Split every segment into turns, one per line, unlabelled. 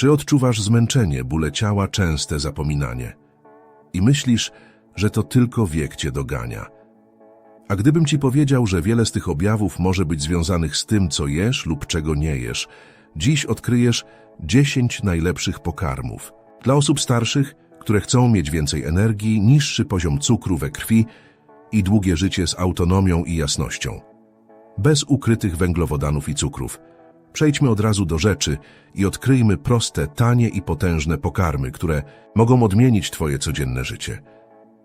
Czy odczuwasz zmęczenie, bóle ciała, częste zapominanie? I myślisz, że to tylko wiek cię dogania. A gdybym ci powiedział, że wiele z tych objawów może być związanych z tym, co jesz lub czego nie jesz, dziś odkryjesz 10 najlepszych pokarmów. Dla osób starszych, które chcą mieć więcej energii, niższy poziom cukru we krwi i długie życie z autonomią i jasnością. Bez ukrytych węglowodanów i cukrów. Przejdźmy od razu do rzeczy i odkryjmy proste, tanie i potężne pokarmy, które mogą odmienić Twoje codzienne życie.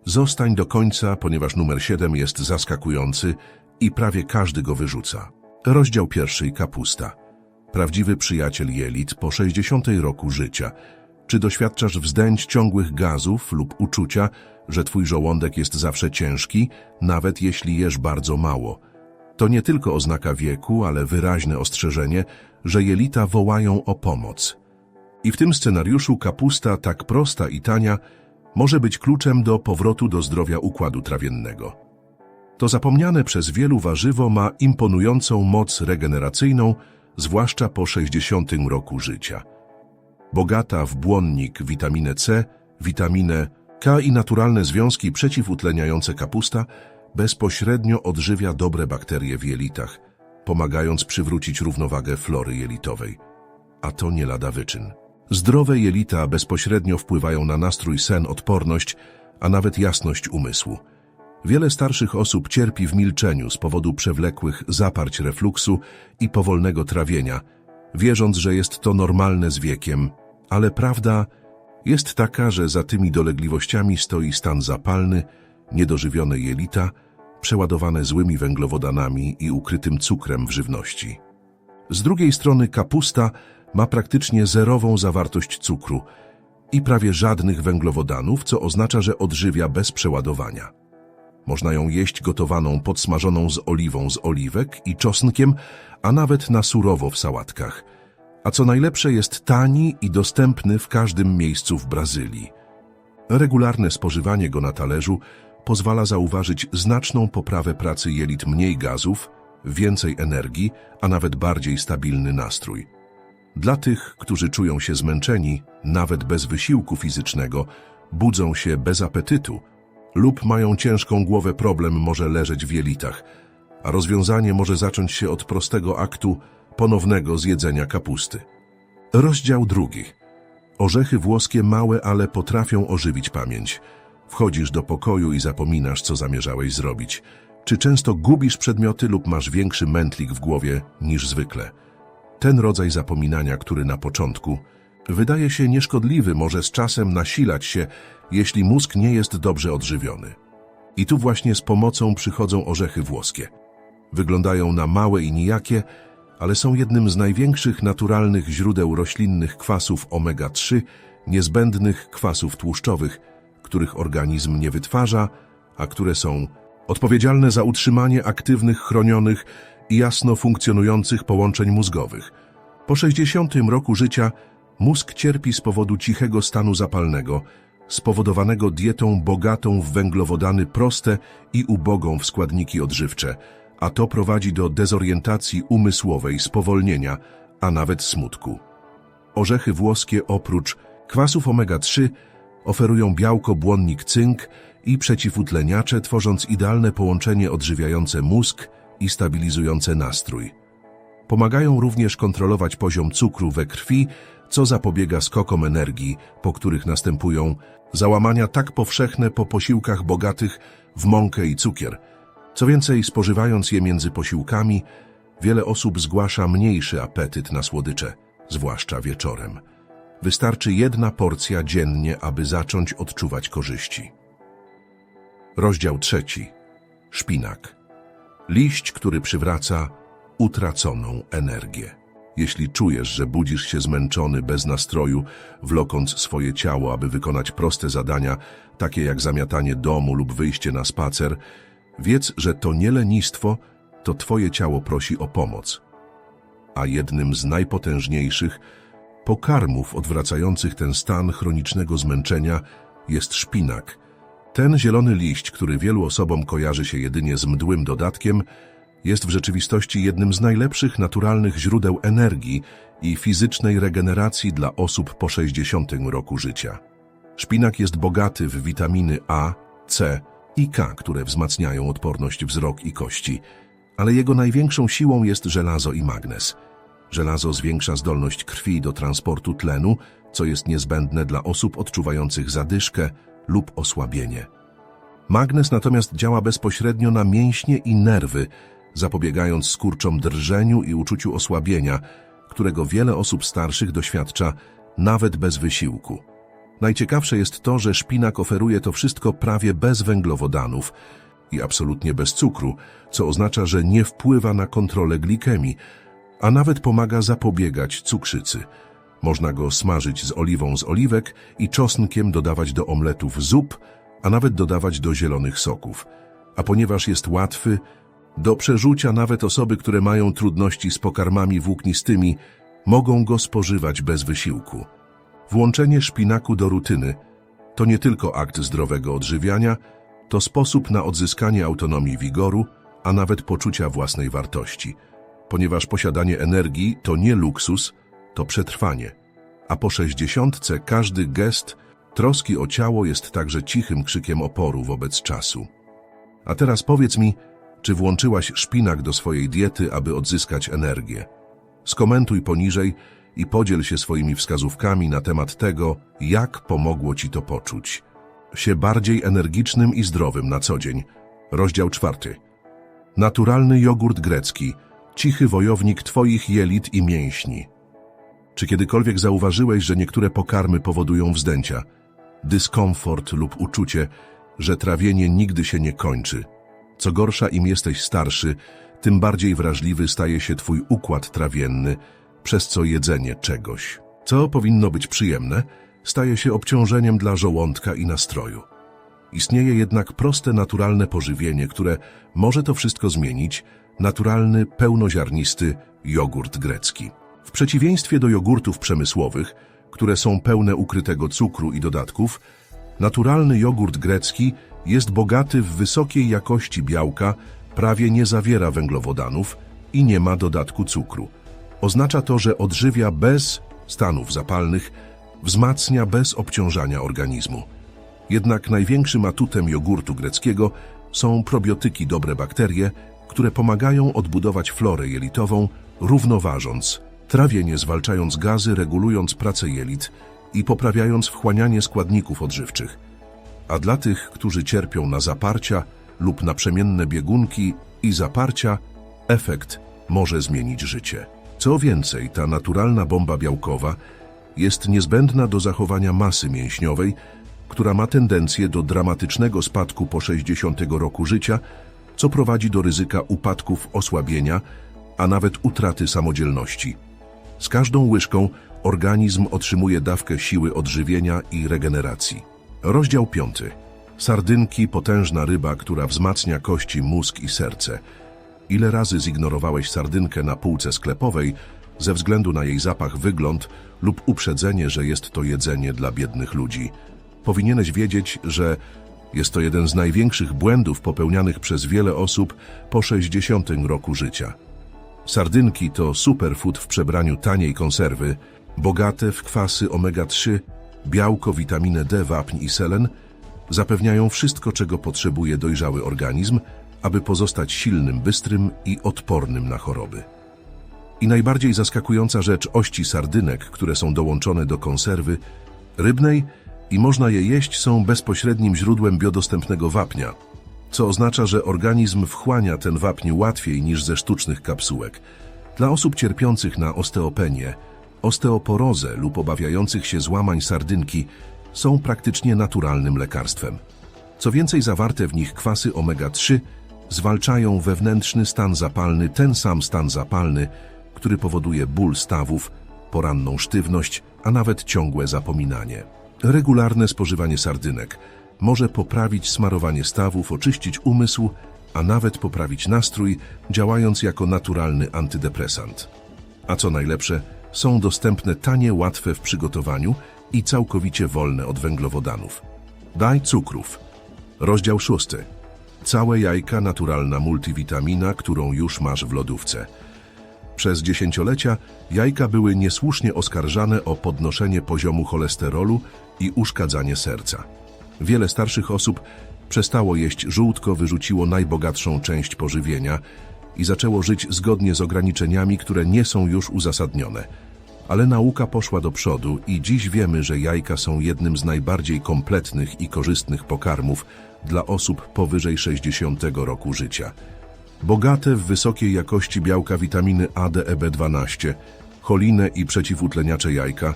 Zostań do końca, ponieważ numer 7 jest zaskakujący i prawie każdy go wyrzuca. Rozdział pierwszy kapusta. Prawdziwy przyjaciel jelit po 60 roku życia. Czy doświadczasz wzdęć ciągłych gazów lub uczucia, że twój żołądek jest zawsze ciężki, nawet jeśli jesz bardzo mało? To nie tylko oznaka wieku, ale wyraźne ostrzeżenie, że jelita wołają o pomoc. I w tym scenariuszu kapusta, tak prosta i tania, może być kluczem do powrotu do zdrowia układu trawiennego. To zapomniane przez wielu warzywo ma imponującą moc regeneracyjną, zwłaszcza po 60 roku życia. Bogata w błonnik witaminę C, witaminę K i naturalne związki przeciwutleniające kapusta bezpośrednio odżywia dobre bakterie w jelitach, pomagając przywrócić równowagę flory jelitowej. A to nie lada wyczyn. Zdrowe jelita bezpośrednio wpływają na nastrój, sen, odporność, a nawet jasność umysłu. Wiele starszych osób cierpi w milczeniu z powodu przewlekłych zaparć refluksu i powolnego trawienia, wierząc, że jest to normalne z wiekiem, ale prawda jest taka, że za tymi dolegliwościami stoi stan zapalny, niedożywione jelita, przeładowane złymi węglowodanami i ukrytym cukrem w żywności. Z drugiej strony kapusta ma praktycznie zerową zawartość cukru i prawie żadnych węglowodanów, co oznacza, że odżywia bez przeładowania. Można ją jeść gotowaną, podsmażoną z oliwą z oliwek i czosnkiem, a nawet na surowo w sałatkach. A co najlepsze jest tani i dostępny w każdym miejscu w Brazylii. Regularne spożywanie go na talerzu pozwala zauważyć znaczną poprawę pracy jelit mniej gazów, więcej energii, a nawet bardziej stabilny nastrój. Dla tych, którzy czują się zmęczeni, nawet bez wysiłku fizycznego, budzą się bez apetytu lub mają ciężką głowę, problem może leżeć w jelitach, a rozwiązanie może zacząć się od prostego aktu ponownego zjedzenia kapusty. Rozdział drugi. Orzechy włoskie małe, ale potrafią ożywić pamięć. Wchodzisz do pokoju i zapominasz, co zamierzałeś zrobić. Czy często gubisz przedmioty lub masz większy mętlik w głowie niż zwykle? Ten rodzaj zapominania, który na początku wydaje się nieszkodliwy, może z czasem nasilać się, jeśli mózg nie jest dobrze odżywiony. I tu właśnie z pomocą przychodzą orzechy włoskie. Wyglądają na małe i nijakie, ale są jednym z największych naturalnych źródeł roślinnych kwasów omega-3, niezbędnych kwasów tłuszczowych, których organizm nie wytwarza, a które są odpowiedzialne za utrzymanie aktywnych, chronionych i jasno funkcjonujących połączeń mózgowych. Po 60 roku życia mózg cierpi z powodu cichego stanu zapalnego, spowodowanego dietą bogatą w węglowodany proste i ubogą w składniki odżywcze, a to prowadzi do dezorientacji umysłowej, spowolnienia, a nawet smutku. Orzechy włoskie oprócz kwasów omega-3 oferują białko, błonnik, cynk i przeciwutleniacze, tworząc idealne połączenie odżywiające mózg i stabilizujące nastrój. Pomagają również kontrolować poziom cukru we krwi, co zapobiega skokom energii, po których następują załamania tak powszechne po posiłkach bogatych w mąkę i cukier. Co więcej, spożywając je między posiłkami, wiele osób zgłasza mniejszy apetyt na słodycze, zwłaszcza wieczorem. Wystarczy jedna porcja dziennie, aby zacząć odczuwać korzyści. Rozdział trzeci. Szpinak. Liść, który przywraca utraconą energię. Jeśli czujesz, że budzisz się zmęczony, bez nastroju, wlokąc swoje ciało, aby wykonać proste zadania, takie jak zamiatanie domu lub wyjście na spacer, wiedz, że to nie lenistwo, to twoje ciało prosi o pomoc. A jednym z najpotężniejszych pokarmów odwracających ten stan chronicznego zmęczenia jest szpinak. Ten zielony liść, który wielu osobom kojarzy się jedynie z mdłym dodatkiem, jest w rzeczywistości jednym z najlepszych naturalnych źródeł energii i fizycznej regeneracji dla osób po 60 roku życia. Szpinak jest bogaty w witaminy A, C i K, które wzmacniają odporność wzrok i kości, ale jego największą siłą jest żelazo i magnez. Żelazo zwiększa zdolność krwi do transportu tlenu, co jest niezbędne dla osób odczuwających zadyszkę lub osłabienie. Magnez natomiast działa bezpośrednio na mięśnie i nerwy, zapobiegając skurczom drżeniu i uczuciu osłabienia, którego wiele osób starszych doświadcza nawet bez wysiłku. Najciekawsze jest to, że szpinak oferuje to wszystko prawie bez węglowodanów i absolutnie bez cukru, co oznacza, że nie wpływa na kontrolę glikemii, a nawet pomaga zapobiegać cukrzycy. Można go smażyć z oliwą z oliwek i czosnkiem dodawać do omletów zup, a nawet dodawać do zielonych soków. A ponieważ jest łatwy, do przerzucia nawet osoby, które mają trudności z pokarmami włóknistymi, mogą go spożywać bez wysiłku. Włączenie szpinaku do rutyny to nie tylko akt zdrowego odżywiania, to sposób na odzyskanie autonomii wigoru, a nawet poczucia własnej wartości. Ponieważ posiadanie energii to nie luksus, to przetrwanie. A po sześćdziesiątce każdy gest troski o ciało jest także cichym krzykiem oporu wobec czasu. A teraz powiedz mi, czy włączyłaś szpinak do swojej diety, aby odzyskać energię? Skomentuj poniżej i podziel się swoimi wskazówkami na temat tego, jak pomogło Ci to poczuć. Się bardziej energicznym i zdrowym na co dzień. Rozdział czwarty. Naturalny jogurt grecki, cichy wojownik Twoich jelit i mięśni. Czy kiedykolwiek zauważyłeś, że niektóre pokarmy powodują wzdęcia, dyskomfort lub uczucie, że trawienie nigdy się nie kończy? Co gorsza, im jesteś starszy, tym bardziej wrażliwy staje się Twój układ trawienny, przez co jedzenie czegoś, co powinno być przyjemne, staje się obciążeniem dla żołądka i nastroju. Istnieje jednak proste, naturalne pożywienie, które może to wszystko zmienić, naturalny, pełnoziarnisty jogurt grecki. W przeciwieństwie do jogurtów przemysłowych, które są pełne ukrytego cukru i dodatków, naturalny jogurt grecki jest bogaty w wysokiej jakości białka, prawie nie zawiera węglowodanów i nie ma dodatku cukru. Oznacza to, że odżywia bez stanów zapalnych, wzmacnia bez obciążania organizmu. Jednak największym atutem jogurtu greckiego są probiotyki dobre bakterie, które pomagają odbudować florę jelitową, równoważąc trawienie, zwalczając gazy, regulując pracę jelit i poprawiając wchłanianie składników odżywczych. A dla tych, którzy cierpią na zaparcia lub naprzemienne biegunki i zaparcia, efekt może zmienić życie. Co więcej, ta naturalna bomba białkowa jest niezbędna do zachowania masy mięśniowej, która ma tendencję do dramatycznego spadku po 60 roku życia, co prowadzi do ryzyka upadków, osłabienia, a nawet utraty samodzielności. Z każdą łyżką organizm otrzymuje dawkę siły odżywienia i regeneracji. Rozdział 5. Sardynki, potężna ryba, która wzmacnia kości, mózg i serce. Ile razy zignorowałeś sardynkę na półce sklepowej ze względu na jej zapach, wygląd lub uprzedzenie, że jest to jedzenie dla biednych ludzi? Powinieneś wiedzieć, że jest to jeden z największych błędów popełnianych przez wiele osób po 60 roku życia. Sardynki to superfood w przebraniu taniej konserwy, bogate w kwasy omega-3, białko, witaminę D, wapń i selen, zapewniają wszystko, czego potrzebuje dojrzały organizm, aby pozostać silnym, bystrym i odpornym na choroby. I najbardziej zaskakująca rzecz ości sardynek, które są dołączone do konserwy rybnej i można je jeść, są bezpośrednim źródłem biodostępnego wapnia, co oznacza, że organizm wchłania ten wapń łatwiej niż ze sztucznych kapsułek. Dla osób cierpiących na osteopenię, osteoporozę lub obawiających się złamań sardynki są praktycznie naturalnym lekarstwem. Co więcej, zawarte w nich kwasy omega-3 zwalczają wewnętrzny stan zapalny, ten sam stan zapalny, który powoduje ból stawów, poranną sztywność, a nawet ciągłe zapominanie. Regularne spożywanie sardynek może poprawić smarowanie stawów, oczyścić umysł, a nawet poprawić nastrój, działając jako naturalny antydepresant. A co najlepsze, są dostępne tanie, łatwe w przygotowaniu i całkowicie wolne od węglowodanów. Daj cukrów. Rozdział szósty. Całe jajka naturalna multivitamina, którą już masz w lodówce. Przez dziesięciolecia jajka były niesłusznie oskarżane o podnoszenie poziomu cholesterolu i uszkadzanie serca. Wiele starszych osób przestało jeść żółtko, wyrzuciło najbogatszą część pożywienia i zaczęło żyć zgodnie z ograniczeniami, które nie są już uzasadnione. Ale nauka poszła do przodu i dziś wiemy, że jajka są jednym z najbardziej kompletnych i korzystnych pokarmów dla osób powyżej 60 roku życia. Bogate w wysokiej jakości białka witaminy A, D, E, B12, cholinę i przeciwutleniacze jajka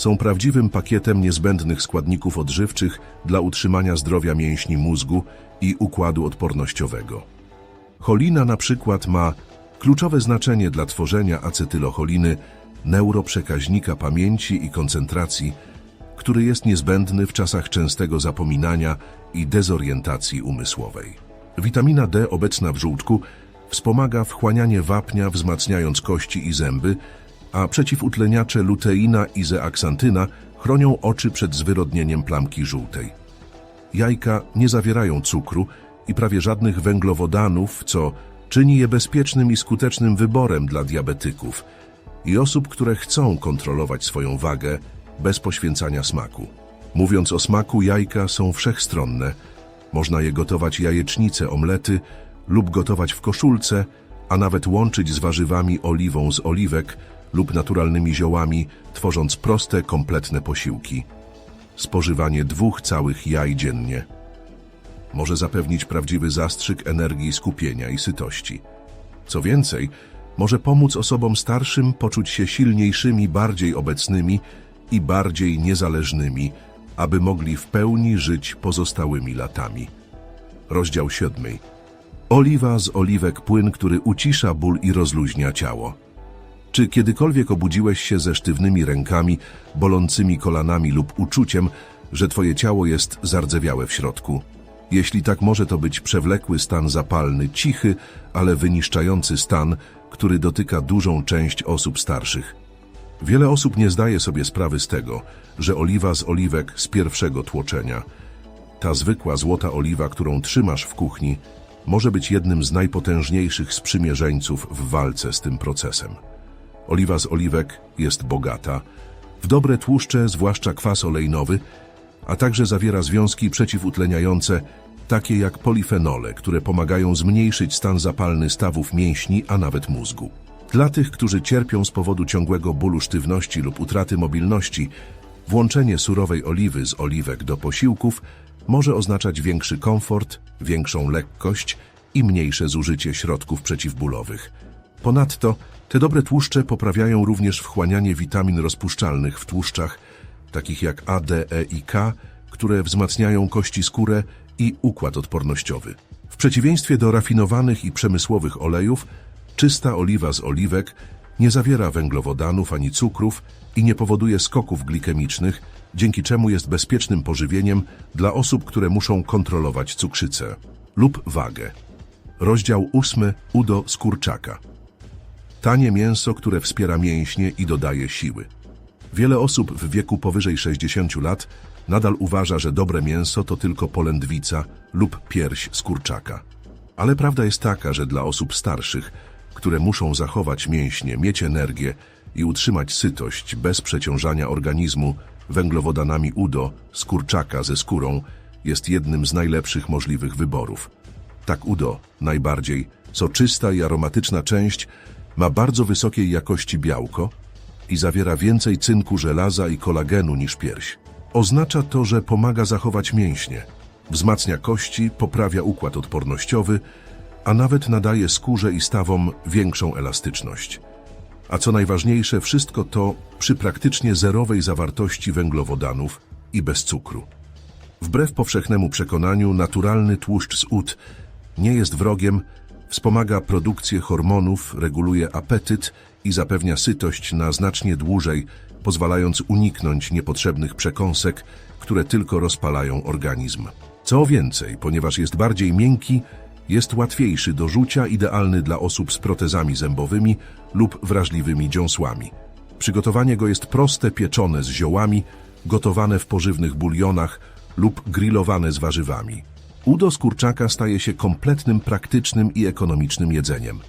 są prawdziwym pakietem niezbędnych składników odżywczych dla utrzymania zdrowia mięśni mózgu i układu odpornościowego. Cholina na przykład ma kluczowe znaczenie dla tworzenia acetylocholiny, neuroprzekaźnika pamięci i koncentracji, który jest niezbędny w czasach częstego zapominania i dezorientacji umysłowej. Witamina D obecna w żółtku wspomaga wchłanianie wapnia, wzmacniając kości i zęby, a przeciwutleniacze luteina i zeaksantyna chronią oczy przed zwyrodnieniem plamki żółtej. Jajka nie zawierają cukru i prawie żadnych węglowodanów, co czyni je bezpiecznym i skutecznym wyborem dla diabetyków i osób, które chcą kontrolować swoją wagę bez poświęcania smaku. Mówiąc o smaku, jajka są wszechstronne. Można je gotować jajecznice, omlety lub gotować w koszulce, a nawet łączyć z warzywami oliwą z oliwek lub naturalnymi ziołami, tworząc proste, kompletne posiłki. Spożywanie dwóch całych jaj dziennie może zapewnić prawdziwy zastrzyk energii, skupienia i sytości. Co więcej, może pomóc osobom starszym poczuć się silniejszymi, bardziej obecnymi i bardziej niezależnymi, aby mogli w pełni żyć pozostałymi latami. Rozdział siódmy. Oliwa z oliwek płyn, który ucisza ból i rozluźnia ciało. Czy kiedykolwiek obudziłeś się ze sztywnymi rękami, bolącymi kolanami lub uczuciem, że twoje ciało jest zardzewiałe w środku? Jeśli tak może to być przewlekły stan zapalny, cichy, ale wyniszczający stan, który dotyka dużą część osób starszych. Wiele osób nie zdaje sobie sprawy z tego, że oliwa z oliwek z pierwszego tłoczenia, ta zwykła złota oliwa, którą trzymasz w kuchni, może być jednym z najpotężniejszych sprzymierzeńców w walce z tym procesem. Oliwa z oliwek jest bogata w dobre tłuszcze, zwłaszcza kwas olejnowy, a także zawiera związki przeciwutleniające, takie jak polifenole, które pomagają zmniejszyć stan zapalny stawów mięśni, a nawet mózgu. Dla tych, którzy cierpią z powodu ciągłego bólu sztywności lub utraty mobilności, włączenie surowej oliwy z oliwek do posiłków może oznaczać większy komfort, większą lekkość i mniejsze zużycie środków przeciwbólowych. Ponadto te dobre tłuszcze poprawiają również wchłanianie witamin rozpuszczalnych w tłuszczach, takich jak A, D, E i K, które wzmacniają kości skórę i układ odpornościowy. W przeciwieństwie do rafinowanych i przemysłowych olejów, czysta oliwa z oliwek nie zawiera węglowodanów ani cukrów i nie powoduje skoków glikemicznych, dzięki czemu jest bezpiecznym pożywieniem dla osób, które muszą kontrolować cukrzycę lub wagę. Rozdział ósmy Udo z kurczaka. Tanie mięso, które wspiera mięśnie i dodaje siły. Wiele osób w wieku powyżej 60 lat nadal uważa, że dobre mięso to tylko polędwica lub pierś z kurczaka. Ale prawda jest taka, że dla osób starszych, które muszą zachować mięśnie, mieć energię i utrzymać sytość bez przeciążania organizmu węglowodanami udo z kurczaka ze skórą, jest jednym z najlepszych możliwych wyborów. Tak udo, najbardziej soczysta i aromatyczna część, ma bardzo wysokiej jakości białko i zawiera więcej cynku, żelaza i kolagenu niż pierś. Oznacza to, że pomaga zachować mięśnie, wzmacnia kości, poprawia układ odpornościowy, a nawet nadaje skórze i stawom większą elastyczność. A co najważniejsze, wszystko to przy praktycznie zerowej zawartości węglowodanów i bez cukru. Wbrew powszechnemu przekonaniu, naturalny tłuszcz z ud nie jest wrogiem, wspomaga produkcję hormonów, reguluje apetyt i zapewnia sytość na znacznie dłużej, pozwalając uniknąć niepotrzebnych przekąsek, które tylko rozpalają organizm. Co więcej, ponieważ jest bardziej miękki, jest łatwiejszy do rzucia, idealny dla osób z protezami zębowymi lub wrażliwymi dziąsłami. Przygotowanie go jest proste, pieczone z ziołami, gotowane w pożywnych bulionach lub grillowane z warzywami. Udo z kurczaka staje się kompletnym, praktycznym i ekonomicznym jedzeniem.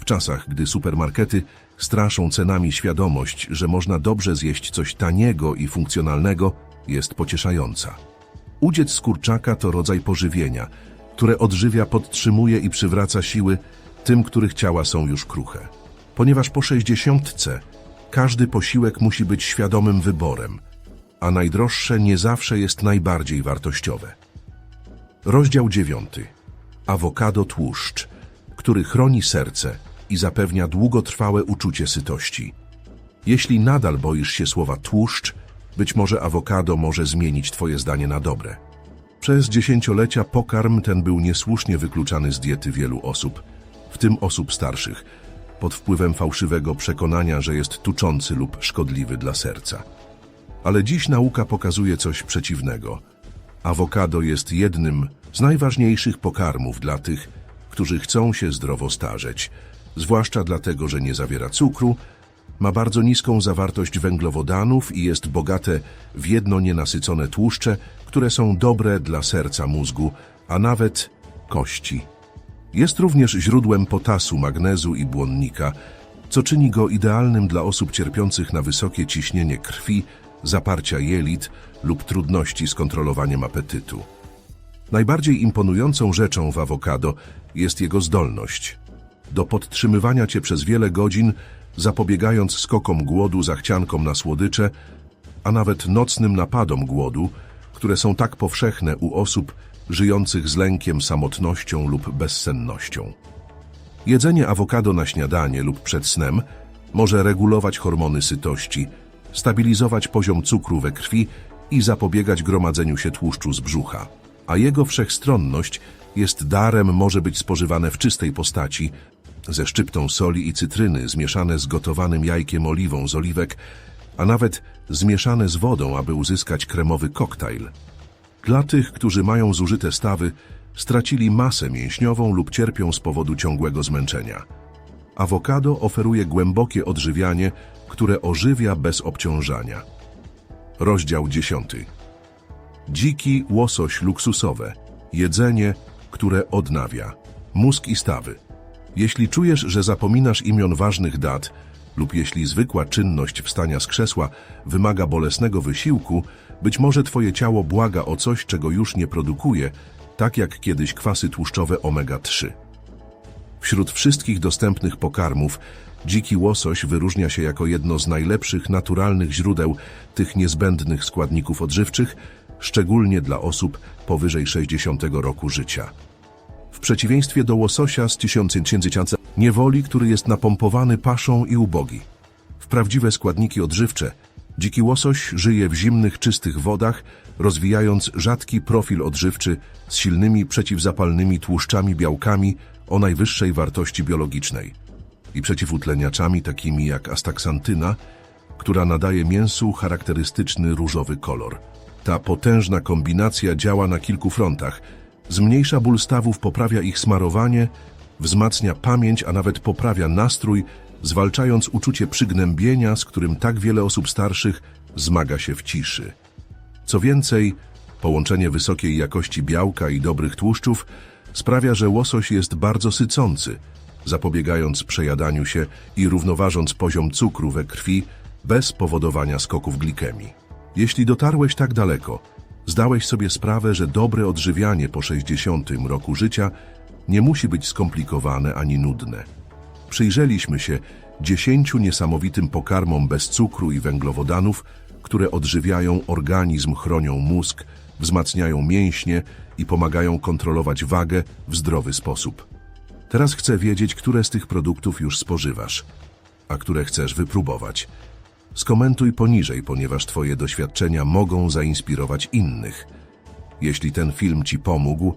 W czasach, gdy supermarkety straszą cenami świadomość, że można dobrze zjeść coś taniego i funkcjonalnego, jest pocieszająca. Udziec z kurczaka to rodzaj pożywienia, które odżywia, podtrzymuje i przywraca siły tym, których ciała są już kruche. Ponieważ po sześćdziesiątce każdy posiłek musi być świadomym wyborem, a najdroższe nie zawsze jest najbardziej wartościowe. Rozdział dziewiąty. Awokado tłuszcz, który chroni serce i zapewnia długotrwałe uczucie sytości. Jeśli nadal boisz się słowa tłuszcz, być może awokado może zmienić Twoje zdanie na dobre. Przez dziesięciolecia pokarm ten był niesłusznie wykluczany z diety wielu osób, w tym osób starszych, pod wpływem fałszywego przekonania, że jest tuczący lub szkodliwy dla serca. Ale dziś nauka pokazuje coś przeciwnego. Awokado jest jednym z najważniejszych pokarmów dla tych, którzy chcą się zdrowo starzeć, zwłaszcza dlatego, że nie zawiera cukru, ma bardzo niską zawartość węglowodanów i jest bogate w jedno nienasycone tłuszcze, które są dobre dla serca, mózgu, a nawet kości. Jest również źródłem potasu, magnezu i błonnika, co czyni go idealnym dla osób cierpiących na wysokie ciśnienie krwi, zaparcia jelit lub trudności z kontrolowaniem apetytu. Najbardziej imponującą rzeczą w awokado jest jego zdolność do podtrzymywania cię przez wiele godzin, zapobiegając skokom głodu, zachciankom na słodycze, a nawet nocnym napadom głodu, które są tak powszechne u osób żyjących z lękiem, samotnością lub bezsennością. Jedzenie awokado na śniadanie lub przed snem może regulować hormony sytości, stabilizować poziom cukru we krwi i zapobiegać gromadzeniu się tłuszczu z brzucha. A jego wszechstronność jest darem, może być spożywane w czystej postaci, ze szczyptą soli i cytryny, zmieszane z gotowanym jajkiem oliwą z oliwek, a nawet zmieszane z wodą, aby uzyskać kremowy koktajl. Dla tych, którzy mają zużyte stawy, stracili masę mięśniową lub cierpią z powodu ciągłego zmęczenia. Awokado oferuje głębokie odżywianie, które ożywia bez obciążania. Rozdział 10. Dziki łosoś luksusowe. Jedzenie, które odnawia. Mózg i stawy. Jeśli czujesz, że zapominasz imion ważnych dat lub jeśli zwykła czynność wstania z krzesła wymaga bolesnego wysiłku, być może twoje ciało błaga o coś, czego już nie produkuje, tak jak kiedyś kwasy tłuszczowe omega-3. Wśród wszystkich dostępnych pokarmów dziki łosoś wyróżnia się jako jedno z najlepszych naturalnych źródeł tych niezbędnych składników odżywczych, szczególnie dla osób powyżej 60 roku życia. W przeciwieństwie do łososia z tysiąca niewoli, który jest napompowany paszą i ubogi. W prawdziwe składniki odżywcze dziki łosoś żyje w zimnych, czystych wodach, rozwijając rzadki profil odżywczy z silnymi przeciwzapalnymi tłuszczami, białkami o najwyższej wartości biologicznej i przeciwutleniaczami takimi jak astaksantyna, która nadaje mięsu charakterystyczny różowy kolor. Ta potężna kombinacja działa na kilku frontach – Zmniejsza ból stawów, poprawia ich smarowanie, wzmacnia pamięć, a nawet poprawia nastrój, zwalczając uczucie przygnębienia, z którym tak wiele osób starszych zmaga się w ciszy. Co więcej, połączenie wysokiej jakości białka i dobrych tłuszczów sprawia, że łosoś jest bardzo sycący, zapobiegając przejadaniu się i równoważąc poziom cukru we krwi bez powodowania skoków glikemii. Jeśli dotarłeś tak daleko, Zdałeś sobie sprawę, że dobre odżywianie po 60 roku życia nie musi być skomplikowane ani nudne. Przyjrzeliśmy się dziesięciu niesamowitym pokarmom bez cukru i węglowodanów, które odżywiają organizm, chronią mózg, wzmacniają mięśnie i pomagają kontrolować wagę w zdrowy sposób. Teraz chcę wiedzieć, które z tych produktów już spożywasz, a które chcesz wypróbować. Skomentuj poniżej, ponieważ Twoje doświadczenia mogą zainspirować innych. Jeśli ten film Ci pomógł,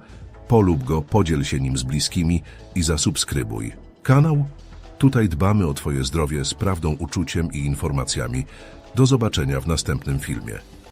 polub go, podziel się nim z bliskimi i zasubskrybuj. Kanał? Tutaj dbamy o Twoje zdrowie z prawdą, uczuciem i informacjami. Do zobaczenia w następnym filmie.